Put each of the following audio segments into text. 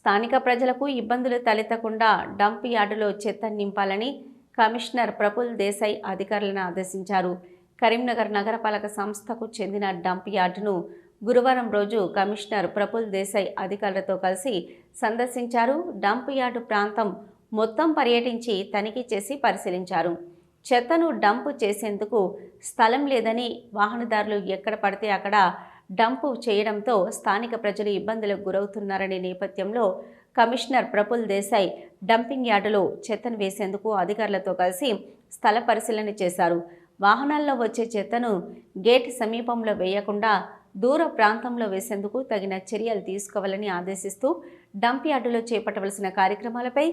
స్థానిక ప్రజలకు ఇబ్బందులు తలెత్తకుండా డంప్ యార్డులో చెత్త నింపాలని కమిషనర్ ప్రఫుల్ దేశాయ్ అధికారులను ఆదేశించారు. కరీంనగర్ నగరపాలక సంస్థకు చెందిన డంప్ యార్డును గురువారం రోజు కమిషనర్ ప్రఫుల్ దేశాయ్ అధికారులతో కలిసి సందర్శించారు. డంప్ యార్డు ప్రాంతం మొత్తం పర్యటించి తనిఖీ చేసి పరిశీలించారు. చెత్తను డంప్ చేసేందుకు స్థలం లేదని వాహనదారులు ఎక్కడ పడితే అక్కడ డంపు చేయడంతో స్థానిక ప్రజలు ఇబ్బందులకు గురవుతున్నారనే నేపథ్యంలో కమిషనర్ ప్రఫుల్ దేశాయ్ డంపింగ్ యార్డులో చెత్తను వేసేందుకు అధికారులతో కలిసి స్థల పరిశీలన చేశారు. వాహనాల్లో వచ్చే చెత్తను గేట్ సమీపంలో వేయకుండా దూర ప్రాంతంలో వేసేందుకు తగిన చర్యలు తీసుకోవాలని ఆదేశిస్తూ డంప్ యార్డులో చేపట్టవలసిన కార్యక్రమాలపై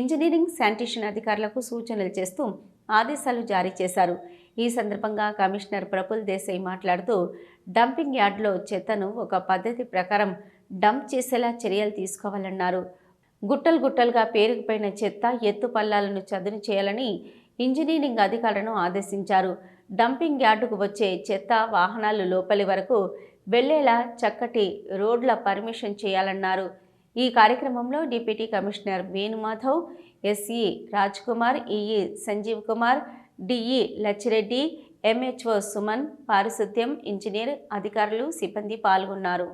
ఇంజనీరింగ్ శానిటేషన్ అధికారులకు సూచనలు చేస్తూ ఆదేశాలు జారీ చేశారు. ఈ సందర్భంగా కమిషనర్ ప్రఫుల్ దేశాయ్ మాట్లాడుతూ డంపింగ్ యార్డులో చెత్తను ఒక పద్ధతి ప్రకారం డంప్ చేసేలా చర్యలు తీసుకోవాలన్నారు. గుట్టలు గుట్టలుగా పేరుకుపోయిన చెత్త ఎత్తు పల్లాలను చదును చేయాలని ఇంజనీరింగ్ అధికారులను ఆదేశించారు. డంపింగ్ యార్డుకు వచ్చే చెత్త వాహనాలు లోపలి వరకు వెళ్ళేలా చక్కటి రోడ్ల పర్మిషన్ చేయాలన్నారు. ఈ కార్యక్రమంలో deputy commissioner Venumadhav SE Raj Kumar EE Sanjeev Kumar DE Lachireddy MHO Suman పారిశుద్ధ్యం ఇంజనీర్ అధికారులు సిబ్బంది పాల్గొన్నారు.